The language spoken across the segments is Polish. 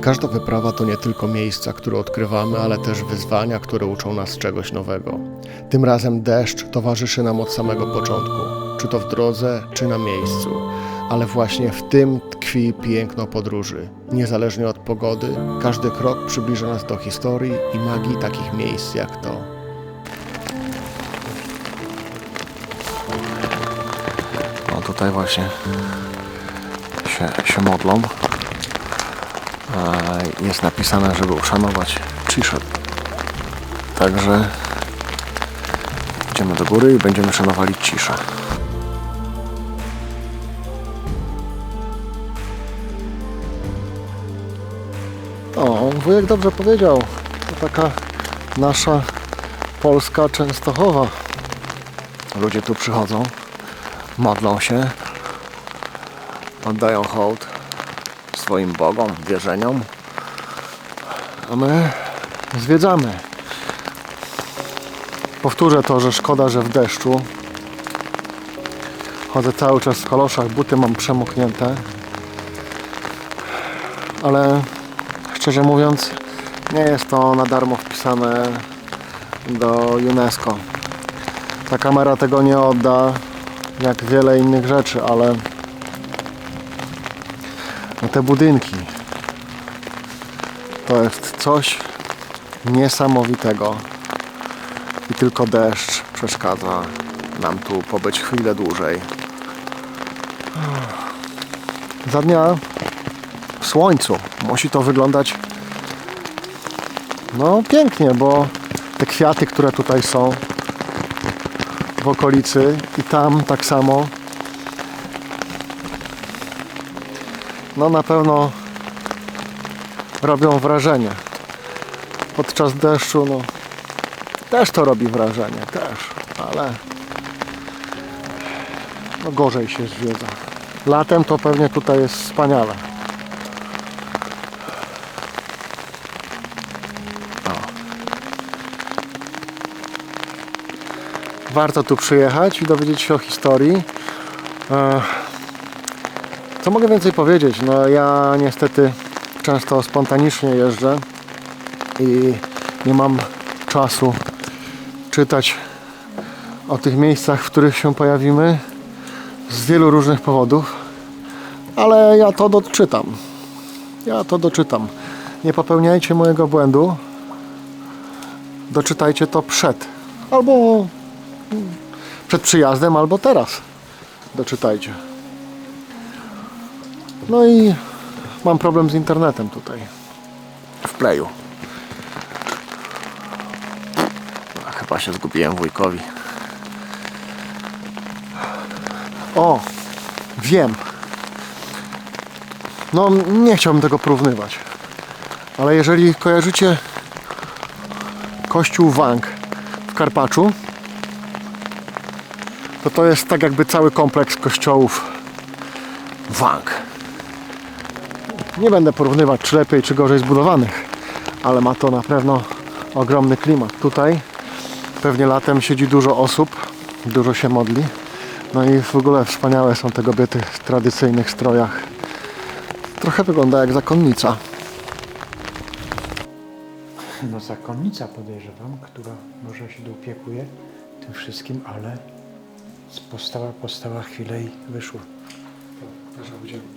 Każda wyprawa to nie tylko miejsca, które odkrywamy, ale też wyzwania, które uczą nas czegoś nowego. Tym razem deszcz towarzyszy nam od samego początku, czy to w drodze, czy na miejscu. Ale właśnie w tym tkwi piękno podróży. Niezależnie od pogody, każdy krok przybliża nas do historii i magii takich miejsc jak to. Tutaj właśnie się, się modlą. Jest napisane, żeby uszanować ciszę. Także idziemy do góry i będziemy szanowali ciszę. O, wujek dobrze powiedział. To taka nasza polska Częstochowa. Ludzie tu przychodzą, modlą się, oddają hołd swoim bogom, wierzeniom, a my zwiedzamy. Powtórzę to, że szkoda, że w deszczu. Chodzę cały czas w kaloszach, buty mam przemoknięte. Ale szczerze mówiąc, nie jest to na darmo wpisane do UNESCO. Ta kamera tego nie odda, jak wiele innych rzeczy, ale te budynki. To jest coś niesamowitego. I tylko deszcz przeszkadza nam tu pobyć chwilę dłużej. Za dnia w słońcu. Musi to wyglądać no pięknie, bo te kwiaty, które tutaj są w okolicy i tam tak samo no na pewno robią wrażenie. Podczas deszczu, no też to robi wrażenie, też, ale no gorzej się zwiedza. Latem to pewnie tutaj jest wspaniale. O. Warto tu przyjechać i dowiedzieć się o historii. Co mogę więcej powiedzieć? No ja niestety często spontanicznie jeżdżę i nie mam czasu czytać o tych miejscach, w których się pojawimy z wielu różnych powodów, ale ja to doczytam. Ja to doczytam. Nie popełniajcie mojego błędu. Doczytajcie to przed. Albo przed przyjazdem, albo teraz. Doczytajcie. No i mam problem z internetem tutaj. W playu. Chyba się zgubiłem wujkowi. O, wiem. No, nie chciałbym tego porównywać. Ale jeżeli kojarzycie kościół Wang w Karpaczu, to to jest tak jakby cały kompleks kościołów Wang. Nie będę porównywać czy lepiej czy gorzej zbudowanych, ale ma to na pewno ogromny klimat. Tutaj pewnie latem siedzi dużo osób, dużo się modli. No i w ogóle wspaniałe są te kobiety w tradycyjnych strojach. Trochę wygląda jak zakonnica. No zakonnica podejrzewam, która może się dopiekuje tym wszystkim, ale z postawa postała chwilę i wyszła.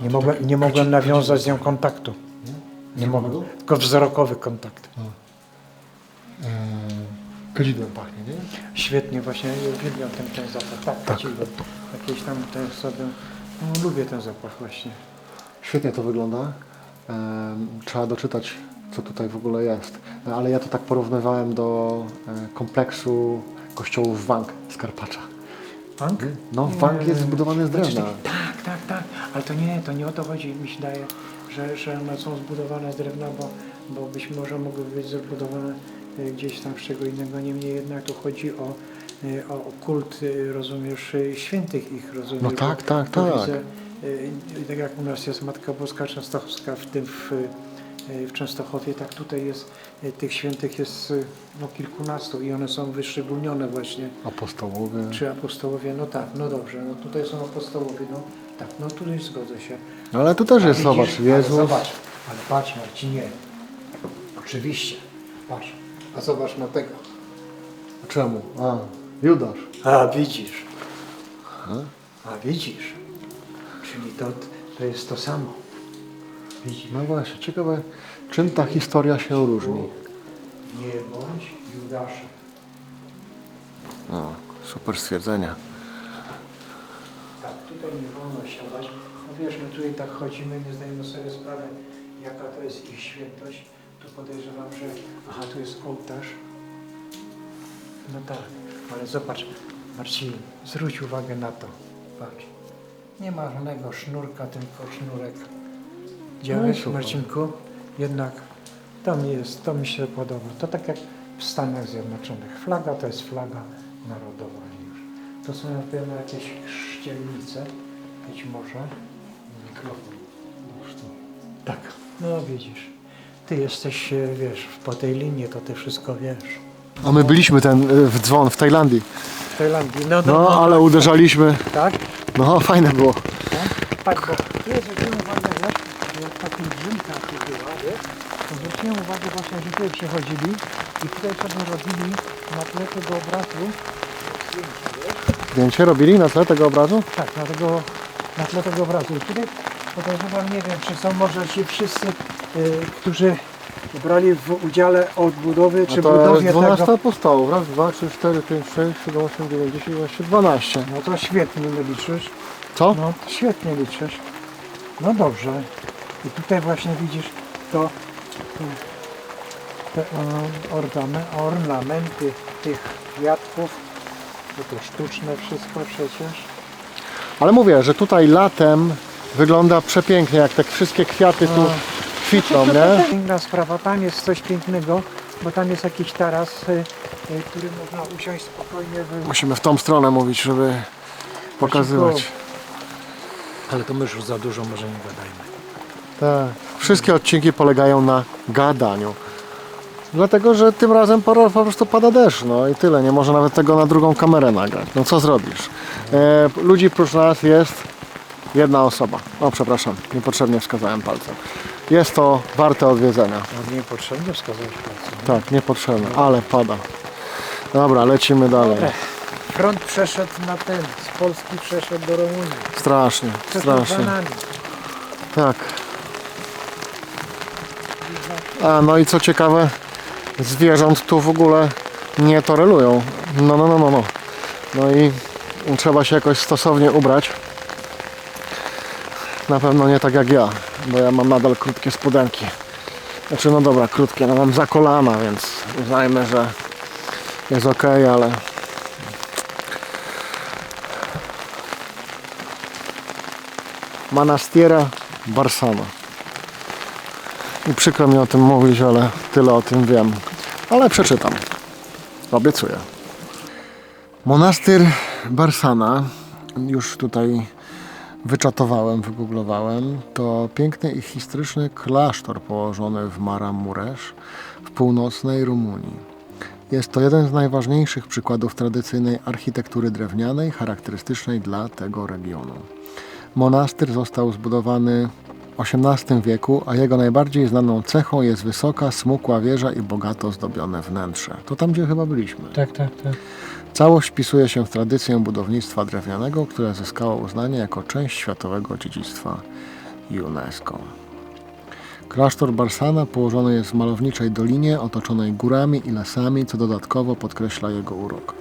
Nie mogłem, nie mogłem nawiązać z nią kontaktu. Nie mogłem, tylko wzrokowy kontakt. Kadzidłem pachnie, nie? Świetnie, właśnie uwielbiam ten, ten zapach. Tak, tak. Jakieś tam ten sobie, no, lubię ten zapach właśnie. Świetnie to wygląda. Em, Trzeba doczytać, co tutaj w ogóle jest. No, Ale ja to tak porównywałem do e, kompleksu kościołów Wang z Karpacza. Funk? No, Wang jest zbudowany z drewna. tak, tak, tak, ale to nie, to nie o to chodzi, mi się daje, że, że one są zbudowane z drewna, bo, bo być może mogły być zbudowane y, gdzieś tam z czego innego, niemniej jednak tu chodzi o, y, o kult, y, rozumiesz, świętych ich, rozumiesz? No tak, tak, tak. Widzę, tak jak u nas jest Matka Boska Częstochowska w tym w, w Częstochowie, tak tutaj jest, tych świętych jest no, kilkunastu i one są wyszczególnione właśnie Apostołowie. czy apostołowie, no tak, no dobrze, no tutaj są apostołowie, no tak, no tutaj zgodzę się. No, Ale tu też jest, zobacz, Ale Jezus. Zobacz, Ale patrz Marcinie, oczywiście, patrz. A zobacz na tego. A czemu? A, Judasz. A widzisz. A widzisz. Czyli to, to jest to samo. Widzisz? No właśnie, ciekawe, czym ta historia się różni. Nie bądź Judaszem. No, super stwierdzenie. Tutaj nie wolno siadać. No wiesz, my tutaj tak chodzimy, nie zdajemy sobie sprawy, jaka to jest ich świętość. Tu podejrzewam, że aha, tu jest ołtarz. No tak, ale zobacz, Marcin, zwróć uwagę na to. Patrz. Nie ma żadnego sznurka, tylko sznurek. Widziałeś, super. Marcinku? Jednak to mi jest, to mi się podoba. To tak jak w Stanach Zjednoczonych. Flaga to jest flaga narodowa. To są na pewno jakieś chrzcielnice, być może. Mikrofon. Tak, no widzisz. Ty jesteś, e, wiesz, po tej linii, to ty wszystko wiesz. A my byliśmy ten y, w dzwon w Tajlandii. W Tajlandii, no, No, ale uderzaliśmy. Tak? No, fajne było. Tak, bo tu jest zwróciłem uwagę, wiesz, że jak ta pielgrzymka tu była, wiesz, to zwróciłem uwagę właśnie, że tutaj przechodzili i tutaj sobie robili na tle tego obrazu wiesz? Zdjęcie robili na tle tego obrazu? Tak, na, tego, na tle tego obrazu. I tutaj podejrzewam, nie wiem, czy są może ci wszyscy, y, którzy brali w udziale odbudowy, czy No to jest budowie 12 tego. apostołów. Raz, dwa, trzy, cztery, pięć, sześć, siedem, osiem, dziewięć, dziesięć, jedenaście, dwanaście. No to świetnie liczysz. Co? No, świetnie liczysz. No dobrze. I tutaj właśnie widzisz to te o, orname, ornamenty tych kwiatków. To to sztuczne wszystko przecież. Ale mówię, że tutaj latem wygląda przepięknie, jak te wszystkie kwiaty tu No. kwitną, To nie? Inna sprawa, tam jest coś pięknego, bo tam jest jakiś taras, y, y, który można usiąść spokojnie. Wy... Musimy w tą stronę mówić, żeby pokazywać. Ale to my już za dużo może nie gadajmy. Tak. Wszystkie odcinki polegają na gadaniu. Dlatego, że tym razem po, po prostu pada deszcz, no i tyle. Nie może nawet tego na drugą kamerę nagrać. No co zrobisz? E, ludzi prócz nas jest jedna osoba. O, przepraszam, niepotrzebnie wskazałem palcem. Jest to warte odwiedzenia. No niepotrzebnie wskazać palcem. Tak, niepotrzebne, ale pada. Dobra, lecimy dalej. Front przeszedł na ten, z Polski przeszedł do Rumunii. Strasznie, za strasznie. Tak. A no i co ciekawe, zwierząt tu w ogóle nie torelują. No, no, no, no, no. No i trzeba się jakoś stosownie ubrać. Na pewno nie tak jak ja, bo ja mam nadal krótkie spodenki. Znaczy, no dobra, krótkie, no mam za kolana, więc uznajmy, że jest ok, ale Manastiera Barsana. I przykro mi o tym mówić, ale tyle o tym wiem. Ale przeczytam. Obiecuję. Monastyr Barsana, już tutaj wyczatowałem, wygooglowałem, to piękny i historyczny klasztor położony w Mara Muresz w północnej Rumunii. Jest to jeden z najważniejszych przykładów tradycyjnej architektury drewnianej charakterystycznej dla tego regionu. Monastyr został zbudowany XVIII wieku, a jego najbardziej znaną cechą jest wysoka, smukła wieża i bogato zdobione wnętrze. To tam, gdzie chyba byliśmy. Tak, tak, tak. Całość wpisuje się w tradycję budownictwa drewnianego, które zyskało uznanie jako część światowego dziedzictwa UNESCO. Klasztor Barsana położony jest w malowniczej dolinie otoczonej górami i lasami, co dodatkowo podkreśla jego urok.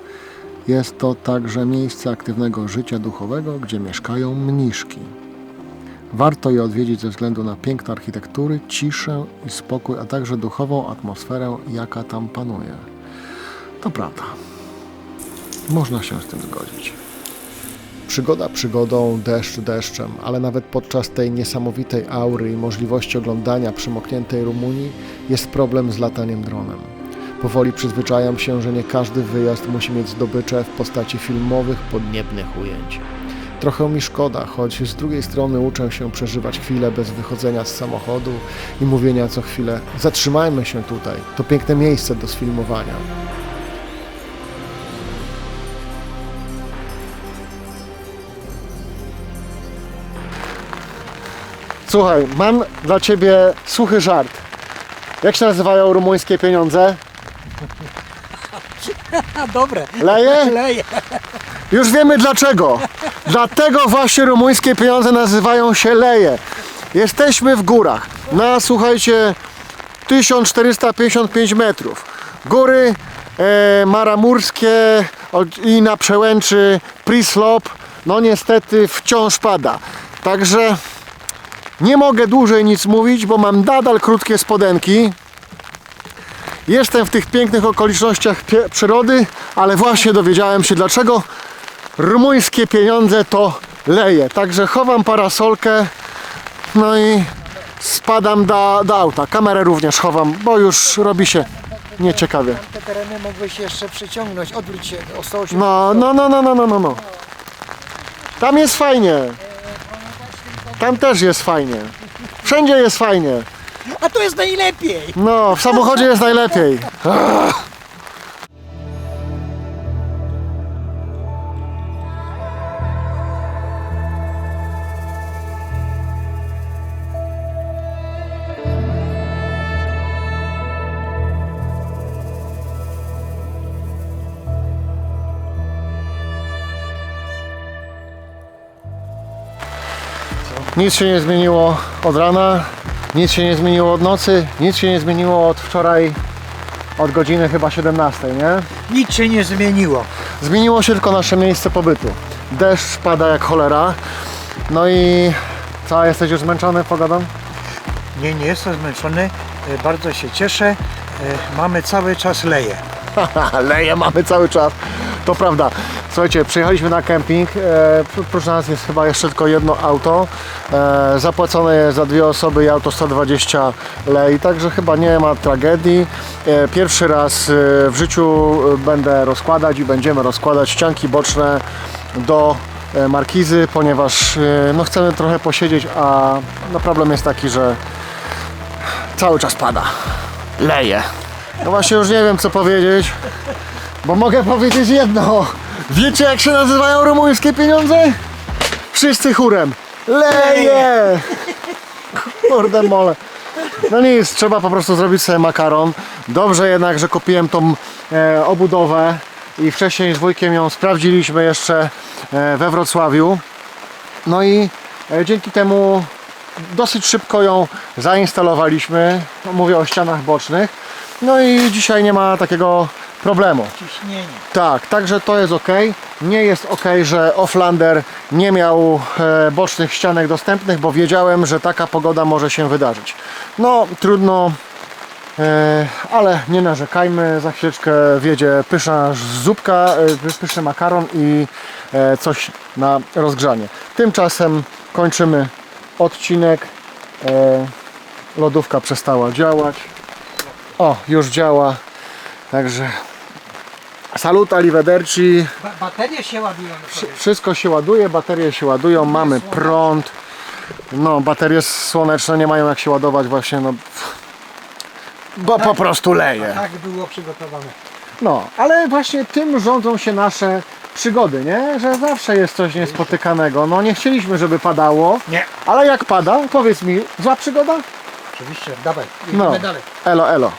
Jest to także miejsce aktywnego życia duchowego, gdzie mieszkają mniszki. Warto je odwiedzić ze względu na piękno architektury, ciszę i spokój, a także duchową atmosferę, jaka tam panuje. To prawda. Można się z tym zgodzić. Przygoda przygodą, deszcz deszczem, ale nawet podczas tej niesamowitej aury i możliwości oglądania przemokniętej Rumunii jest problem z lataniem dronem. Powoli przyzwyczajam się, że nie każdy wyjazd musi mieć zdobycze w postaci filmowych, podniebnych ujęć. Trochę mi szkoda, choć z drugiej strony uczę się przeżywać chwilę bez wychodzenia z samochodu i mówienia co chwilę: zatrzymajmy się tutaj, to piękne miejsce do sfilmowania. Słuchaj, mam dla ciebie suchy żart. Jak się nazywają rumuńskie pieniądze? Dobre. Leje? Leje. Już wiemy dlaczego. Dlatego właśnie rumuńskie pieniądze nazywają się leje. Jesteśmy w górach. Na słuchajcie 1455 metrów. Góry e, maramurskie i na przełęczy Prislop no niestety wciąż pada. Także nie mogę dłużej nic mówić, bo mam nadal krótkie spodenki. Jestem w tych pięknych okolicznościach przyrody, ale właśnie dowiedziałem się dlaczego rumuńskie pieniądze to leje. Także chowam parasolkę, no i spadam do, do auta. Kamerę również chowam, bo już robi się nieciekawie. Te tereny mogłeś jeszcze przyciągnąć, odwróć się o 180. No, no, no, no, no, no, no, no. Tam jest fajnie. Tam też jest fajnie. Wszędzie jest fajnie. A tu jest najlepiej. No, w samochodzie jest najlepiej. Nic się nie zmieniło od rana, nic się nie zmieniło od nocy, nic się nie zmieniło od wczoraj, od godziny chyba 17, nie? Nic się nie zmieniło. Zmieniło się tylko nasze miejsce pobytu. Deszcz pada jak cholera, no i co, jesteś już zmęczony pogodą? Nie, nie jestem zmęczony. E, Bardzo się cieszę. E, Mamy cały czas leje. Leje mamy cały czas, to prawda. Słuchajcie, przyjechaliśmy na kemping, e, nas jest chyba jeszcze tylko jedno auto. E, zapłacone jest za dwie osoby i auto 120 lei, także chyba nie ma tragedii. E, pierwszy raz e, w życiu będę rozkładać i będziemy rozkładać ścianki boczne do markizy, ponieważ no, chcemy trochę posiedzieć, a no, problem jest taki, że cały czas pada. Leje. No właśnie już nie wiem co powiedzieć, bo mogę powiedzieć jedno. Wiecie jak się nazywają rumuńskie pieniądze? Wszyscy chórem. Leje! Kurde mole. No nic, trzeba po prostu zrobić sobie makaron. Dobrze jednak, że kupiłem tą e, obudowę i wcześniej z wujkiem ją sprawdziliśmy jeszcze e, we Wrocławiu. No i e, dzięki temu dosyć szybko ją zainstalowaliśmy. Mówię o ścianach bocznych. No i dzisiaj nie ma takiego problemu. Ciśnienie. Tak, także to jest ok. Nie jest ok, że Offlander nie miał e, bocznych ścianek dostępnych, bo wiedziałem, że taka pogoda może się wydarzyć. No, trudno, e, ale nie narzekajmy. Za chwileczkę wiedzie pyszna zupka, e, pyszny makaron i e, coś na rozgrzanie. Tymczasem kończymy odcinek. E, lodówka przestała działać. O, już działa. Także Salut, arrivederci. Ba baterie się ładują. Wszystko się ładuje, baterie się ładują, mamy prąd. No, baterie słoneczne nie mają jak się ładować właśnie, no. Bo po prostu leje. Tak było przygotowane. No, ale właśnie tym rządzą się nasze przygody, nie? Że zawsze jest coś niespotykanego. No nie chcieliśmy, żeby padało, Nie. ale jak pada, powiedz mi, zła przygoda? Oczywiście, dawaj. No, dalej. elo, elo.